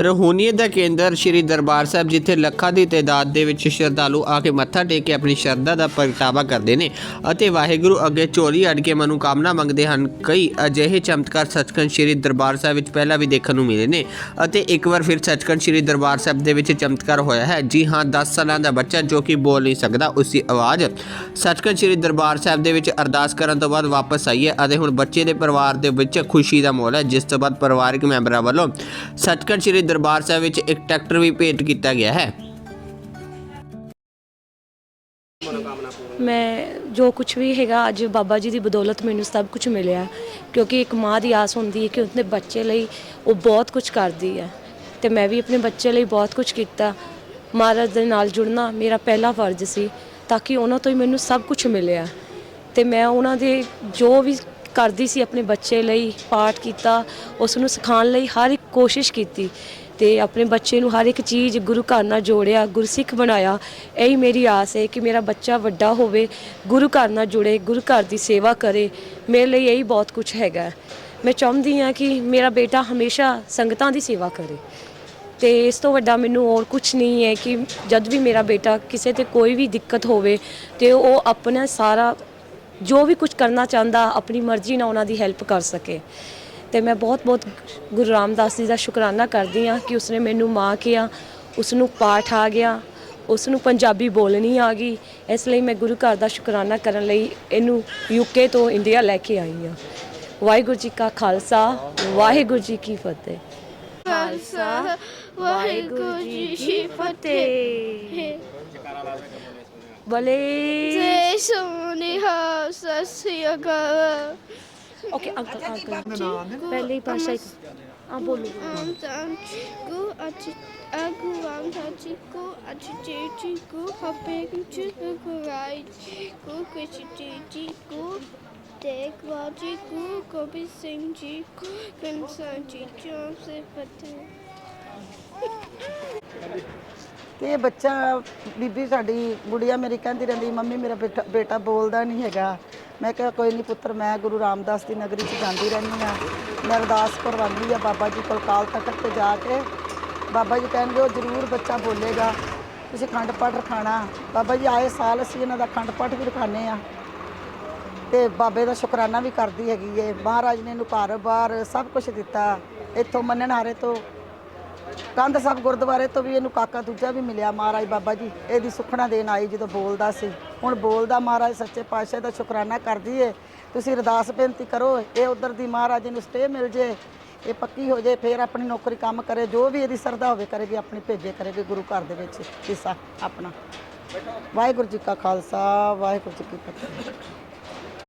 ਰਹੂਨੀਅਤ ਦਾ ਕੇਂਦਰ ਸ੍ਰੀ ਦਰਬਾਰ ਸਾਹਿਬ, ਜਿੱਥੇ ਲੱਖਾਂ ਦੀ ਤਾਦਾਦ ਦੇ ਵਿੱਚ ਸ਼ਰਧਾਲੂ ਆ ਕੇ ਮੱਥਾ ਟੇਕ ਕੇ ਆਪਣੀ ਸ਼ਰਧਾ ਦਾ ਪ੍ਰਗਟਾਵਾ ਕਰਦੇ ਨੇ ਅਤੇ ਵਾਹਿਗੁਰੂ ਅੱਗੇ ਝੋਲੀ ਅੜ ਕੇ ਮਨੋਕਾਮਨਾ ਮੰਗਦੇ ਹਨ। ਕਈ ਅਜਿਹੇ ਚਮਤਕਾਰ ਸੱਚਖੰਡ ਸ੍ਰੀ ਦਰਬਾਰ ਸਾਹਿਬ ਵਿੱਚ ਪਹਿਲਾਂ ਵੀ ਦੇਖਣ ਨੂੰ ਮਿਲੇ ਨੇ ਅਤੇ ਇੱਕ ਵਾਰ ਫਿਰ ਸੱਚਖੰਡ ਸ੍ਰੀ ਦਰਬਾਰ ਸਾਹਿਬ ਦੇ ਵਿੱਚ ਚਮਤਕਾਰ ਹੋਇਆ ਹੈ। ਜੀ ਹਾਂ 10 ਸਾਲਾਂ ਦਾ ਬੱਚਾ ਜੋ ਕਿ ਬੋਲ ਨਹੀਂ ਸਕਦਾ ਉਸ ਦੀ ਆਵਾਜ਼ ਸੱਚਖੰਡ ਸ੍ਰੀ ਦਰਬਾਰ ਸਾਹਿਬ ਦੇ ਵਿੱਚ ਅਰਦਾਸ ਕਰਨ ਤੋਂ ਬਾਅਦ ਵਾਪਸ ਆਈ ਹੈ ਅਤੇ ਹੁਣ ਬੱਚੇ ਦੇ ਪਰਿਵਾਰ ਦੇ ਵਿੱਚ ਖੁਸ਼ੀ ਦਾ ਮਾਹੌਲ ਹੈ, ਜਿਸ ਤੋਂ ਬਾਅਦ ਪਰਿਵਾਰਕ ਮੈਂਬਰਾਂ ਵੱਲੋਂ ਸੱਚਖੰਡ ਸ੍ਰੀ ਦਰਬਾਰ ਸਾਹਿਬ ਵਿੱਚ ਇੱਕ ਟਰੈਕਟਰ ਵੀ ਭੇਟ ਕੀਤਾ ਗਿਆ ਹੈ। ਮੈਂ ਜੋ ਕੁਝ ਵੀ ਹੈਗਾ, ਅੱਜ ਬਾਬਾ ਜੀ ਦੀ ਬਦੌਲਤ ਮੈਨੂੰ ਸਭ ਕੁਝ ਮਿਲਿਆ। ਕਿਉਂਕਿ ਇੱਕ ਮਾਂ ਦੀ ਆਸ ਹੁੰਦੀ ਹੈ ਕਿ ਉਸਦੇ ਬੱਚੇ ਲਈ ਉਹ ਬਹੁਤ ਕੁਝ ਕਰਦੀ ਹੈ। ਤੇ ਮੈਂ ਵੀ ਆਪਣੇ ਬੱਚੇ ਲਈ ਬਹੁਤ ਕੁਝ ਕੀਤਾ। ਮਹਾਰਾਜ ਦੇ ਨਾਲ ਜੁੜਨਾ ਮੇਰਾ ਪਹਿਲਾ ਫਰਜ਼ ਸੀ, ਤਾਂ ਕਿ ਉਹਨਾਂ ਤੋਂ ਹੀ ਮੈਨੂੰ ਸਭ ਕੁਝ ਮਿਲਿਆ। ਤੇ ਮੈਂ ਉਹਨਾਂ ਦੇ ਜੋ ਵੀ ਕਰਦੀ ਸੀ, ਆਪਣੇ ਬੱਚੇ ਲਈ ਪਾਠ ਕੀਤਾ ਉਸ ਨੂੰ ਸਿਖਾਉਣ ਲਈ ਹਰ ਇੱਕ ਕੋਸ਼ਿਸ਼ ਕੀਤੀ। ਤੇ ਆਪਣੇ ਬੱਚੇ ਨੂੰ ਹਰ ਇੱਕ ਚੀਜ਼ ਗੁਰੂ ਘਰ ਨਾਲ ਜੋੜਿਆ, ਗੁਰਸਿੱਖ ਬਣਾਇਆ। ਇਹੀ ਮੇਰੀ ਆਸ ਹੈ ਕਿ ਮੇਰਾ ਬੱਚਾ ਵੱਡਾ ਹੋਵੇ, ਗੁਰੂ ਘਰ ਨਾਲ ਜੁੜੇ, ਗੁਰੂ ਘਰ ਦੀ ਸੇਵਾ ਕਰੇ। ਮੇਰੇ ਲਈ ਇਹੀ ਬਹੁਤ ਕੁਝ ਹੈਗਾ। ਮੈਂ ਚਾਹੁੰਦੀ ਹਾਂ ਕਿ ਮੇਰਾ ਬੇਟਾ ਹਮੇਸ਼ਾ ਸੰਗਤਾਂ ਦੀ ਸੇਵਾ ਕਰੇ। ਤੇ ਇਸ ਤੋਂ ਵੱਡਾ ਮੈਨੂੰ ਹੋਰ ਕੁਝ ਨਹੀਂ ਹੈ ਕਿ ਜਦ ਵੀ ਮੇਰਾ ਬੇਟਾ ਕਿਸੇ ਤੇ ਕੋਈ ਵੀ ਦਿੱਕਤ ਹੋਵੇ, ਤੇ ਉਹ ਆਪਣਾ ਸਾਰਾ ਜੋ ਵੀ ਕੁਝ ਕਰਨਾ ਚਾਹੁੰਦਾ, ਆਪਣੀ ਮਰਜ਼ੀ ਨਾਲ ਉਹਨਾਂ ਦੀ ਹੈਲਪ ਕਰ ਸਕੇ। ਤੇ ਮੈਂ ਬਹੁਤ ਬਹੁਤ ਗੁਰੂ ਰਾਮਦਾਸ ਜੀ ਦਾ ਸ਼ੁਕਰਾਨਾ ਕਰਦੀ ਹਾਂ ਕਿ ਉਸਨੇ ਮੈਨੂੰ ਮਾਂ ਕਿਹਾ ਉਸ ਨੂੰ ਪਾਠ ਆ ਗਿਆ ਉਸ ਨੂੰ ਪੰਜਾਬੀ ਬੋਲਣੀ ਆ ਗਈ। ਇਸ ਲਈ ਮੈਂ ਗੁਰੂ ਘਰ ਦਾ ਸ਼ੁਕਰਾਨਾ ਕਰਨ ਲਈ ਇਹਨੂੰ ਯੂਕੇ ਤੋਂ ਇੰਡੀਆ ਲੈ ਕੇ ਆਈ ਹਾਂ। ਵਾਹਿਗੁਰੂ ਜੀ ਕਾ ਖਾਲਸਾ ਵਾਹਿਗੁਰੂ ਜੀ ਕੀ ਫਤਿਹ। ਖਾਲਸਾ ਵਾਹਿਗੁਰੂ ਜੀ ਕੀ ਫਤਿਹ। ਬਲੇ ਜੈ ਸੋਨਿਹਾ ਸਸਿਆਗਾ ਓਕੇ ਅੰਕਲ। ਅੰਕਲ ਪਹਿਲੇ ਹੀ ਭਾਸ਼ਾ ਇੱਕ ਆ ਬੋਲੋ ਆਮ ਤਾਂ ਚਿਕੂ ਅਚੀ ਅਗੂ ਆਮ ਤਾਂ ਚਿਕੂ ਅਚੀ ਜੀ ਚਿਕੂ ਹਪੇ ਕੁਚੂ ਕੁਰਾਈ ਕੋ ਕੁਚੀ ਜੀ ਚਿਕੂ ਦੇਖ ਵਾ ਚਿਕੂ ਕਬੀ ਸਿੰਘ ਜੀ ਕੰਸਾਂ ਜੀ ਜੋ ਸੇ ਫਤਿਹ ਤੇ ਬੱਚਾ ਬੀਬੀ ਸਾਡੀ ਗੁੜੀਆ ਮੇਰੀ ਕਹਿੰਦੀ ਰਹਿੰਦੀ ਮੰਮੀ ਮੇਰਾ ਬੇਟਾ ਬੇਟਾ ਬੋਲਦਾ ਨਹੀਂ ਹੈਗਾ। ਮੈਂ ਕਿਹਾ ਕੋਈ ਨਹੀਂ ਪੁੱਤਰ, ਮੈਂ ਗੁਰੂ ਰਾਮਦਾਸ ਦੀ ਨਗਰੀ 'ਚ ਜਾਂਦੀ ਰਹਿੰਦੀ ਆ ਮੈਂ ਅਰਦਾਸ ਕਰਵਾਉਂਦੀ ਆ ਬਾਬਾ ਜੀ ਕੋਲ ਕਾਲ ਤਖਤ ਤੇ ਜਾ ਕੇ। ਬਾਬਾ ਜੀ ਕਹਿਣਗੇ, ਉਹ ਜ਼ਰੂਰ ਬੱਚਾ ਬੋਲੇਗਾ, ਤੁਸੀਂ ਖੰਡ ਪਾਠ ਰਖਾਣਾ। ਬਾਬਾ ਜੀ, ਆਏ ਸਾਲ ਅਸੀਂ ਇਹਨਾਂ ਦਾ ਖੰਡ ਪਾਠ ਵੀ ਰਖਾਣੇ ਆ ਤੇ ਬਾਬੇ ਦਾ ਸ਼ੁਕਰਾਨਾ ਵੀ ਕਰਦੀ ਹੈਗੀ ਏ। ਮਹਾਰਾਜ ਨੇ ਇਹਨੂੰ ਘਰ-ਬਾਰ ਸਭ ਕੁਝ ਦਿੱਤਾ। ਇੱਥੋਂ ਮੰਨਣਹਾਰੇ ਤੋਂ ਕੰਧ ਸਾਹਿਬ ਗੁਰਦੁਆਰੇ ਤੋਂ ਵੀ ਇਹਨੂੰ ਕਾਕਾ ਦੂਜਾ ਵੀ ਮਿਲਿਆ ਮਹਾਰਾਜ ਬਾਬਾ ਜੀ। ਇਹਦੀ ਸੁਖਣਾ ਦੇਣ ਆਈ ਜਦੋਂ ਬੋਲਦਾ ਸੀ। ਹੁਣ ਬੋਲਦਾ ਮਹਾਰਾਜ ਸੱਚੇ ਪਾਤਸ਼ਾਹ ਦਾ ਸ਼ੁਕਰਾਨਾ ਕਰਦੀ ਏ ਤੁਸੀਂ ਅਰਦਾਸ ਬੇਨਤੀ ਕਰੋ, ਇਹ ਉਧਰ ਦੀ ਮਹਾਰਾਜ ਨੂੰ ਸਟੇ ਮਿਲ ਜੇ। ਇਹ ਪੱਕੀ ਹੋ ਜੇ, ਫੇਰ ਆਪਣੀ ਨੌਕਰੀ ਕੰਮ ਕਰੇ। ਜੋ ਵੀ ਇਹਦੀ ਸਰਦਾ ਹੋਵੇ, ਕਰੇਗੀ, ਆਪਣੀ ਭੇਜੇ ਕਰੇਗੀ ਗੁਰੂ ਘਰ ਦੇ ਵਿੱਚ ਹਿੱਸਾ ਆਪਣਾ। ਵਾਹਿਗੁਰੂ ਜੀ ਕਾ ਖਾਲਸਾ, ਵਾਹਿਗੁਰੂ ਜੀ ਕੀ ਫਤਿਹ।